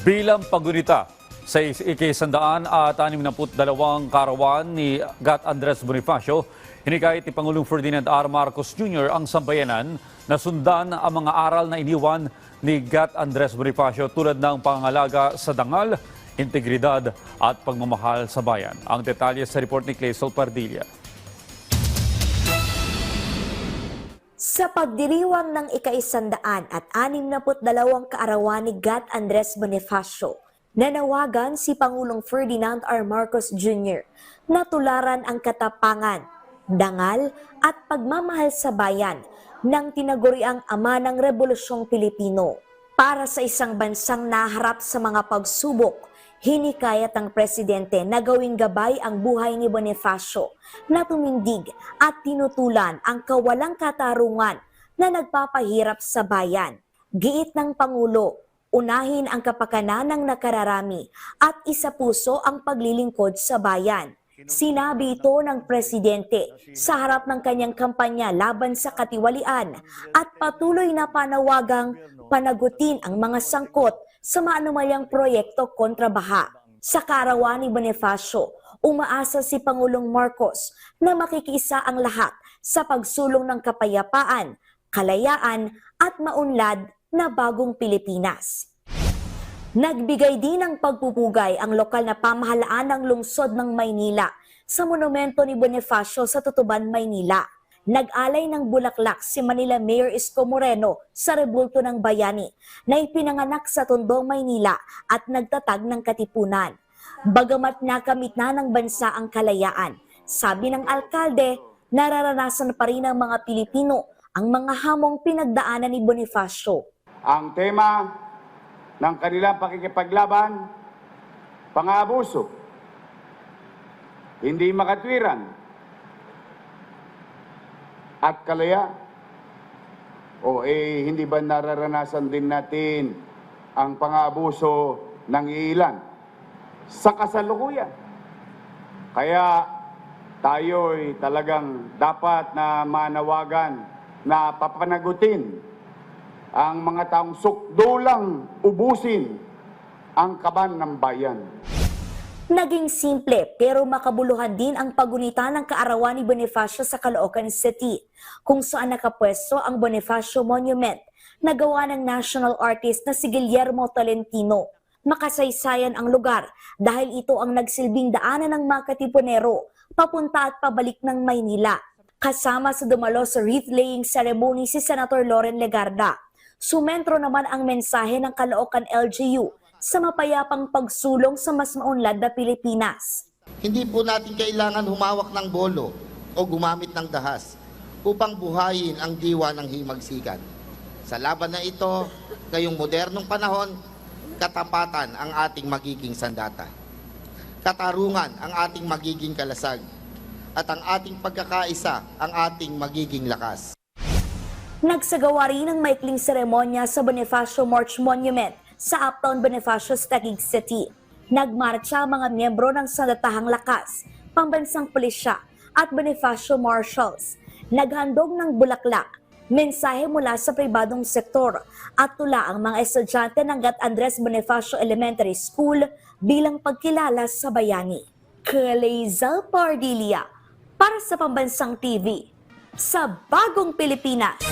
Bilang pagunita sa ikisandaan at 62 karawan ni Gat Andres Bonifacio, hinikayat ni Pangulong Ferdinand R. Marcos Jr. ang sambayanan na sundan ang mga aral na iniwan ni Gat Andres Bonifacio tulad ng pangangalaga sa dangal, integridad at pagmamahal sa bayan. Ang detalye sa report ni Claysol Pardilla. Sa pagdiriwang ng ikaisandaan at anim na dalawang kaarawan ni Gat Andres Bonifacio, nanawagan si Pangulong Ferdinand R. Marcos Jr. na tularan ang katapangan, dangal at pagmamahal sa bayan ng tinaguriang ama ng Rebolusyong Pilipino. Para sa isang bansang naharap sa mga pagsubok, hinikayat ng presidente na gawing gabay ang buhay ni Bonifacio na tumindig at tinutulan ang kawalang katarungan na nagpapahirap sa bayan. Giit ng Pangulo, unahin ang kapakanan ng nakararami at isa puso ang paglilingkod sa bayan. Sinabi ito ng presidente sa harap ng kanyang kampanya laban sa katiwalian at patuloy na panawagang panagutin ang mga sangkot sa maanumalyang proyekto kontra baha. Sa karawan ni Bonifacio, umaasa si Pangulong Marcos na makikisa ang lahat sa pagsulong ng kapayapaan, kalayaan at maunlad na bagong Pilipinas. Nagbigay din ng pagpupugay ang lokal na pamahalaan ng lungsod ng Maynila sa monumento ni Bonifacio sa Tutuban, Maynila. Nag-alay ng bulaklak si Manila Mayor Isko Moreno sa rebulto ng bayani na ipinanganak sa Tondo, Maynila at nagtatag ng katipunan. Bagamat nakamit na ng bansa ang kalayaan, sabi ng alkalde, nararanasan pa rin ng mga Pilipino ang mga hamong pinagdaanan ni Bonifacio. Ang tema ng kanilang pakikipaglaban, pang-aabuso, hindi makatwiran, at kalaya. O eh, hindi ba nararanasan din natin ang pang-aabuso ng ilan sa kasalukuyan? Kaya tayo'y talagang dapat na manawagan na papanagutin ang mga taong sukdulang ubusin ang kaban ng bayan. Naging simple pero makabuluhan din ang pagunita ng kaarawan ni Bonifacio sa Caloocan City, kung saan nakapwesto ang Bonifacio Monument na gawa ng national artist na si Guillermo Tolentino. Makasaysayan ang lugar dahil ito ang nagsilbing daanan ng mga katipunero papunta at pabalik ng Maynila. Kasama sa dumalo sa wreath-laying ceremony si Senator Loren Legarda. Sumentro naman ang mensahe ng Caloocan LGU sa mapayapang pagsulong sa mas maunlad na Pilipinas. Hindi po natin kailangan humawak ng bolo o gumamit ng dahas upang buhayin ang diwa ng himagsikan. Sa laban na ito, ngayong modernong panahon, katapatan ang ating magiging sandata. Katarungan ang ating magiging kalasag. At ang ating pagkakaisa ang ating magiging lakas. Nagsagawa rin ng maikling seremonya sa Bonifacio March Monument sa Uptown Bonifacio, Taguig City. Nagmarcha ang mga miyembro ng Sandatahang Lakas, Pambansang Pulisya at Bonifacio Marshals. Naghandog ng bulaklak, mensahe mula sa pribadong sektor at tula ang mga estudyante ng Gat Andres Bonifacio Elementary School bilang pagkilala sa bayani. Kalezal Pardilia para sa Pambansang TV sa Bagong Pilipinas.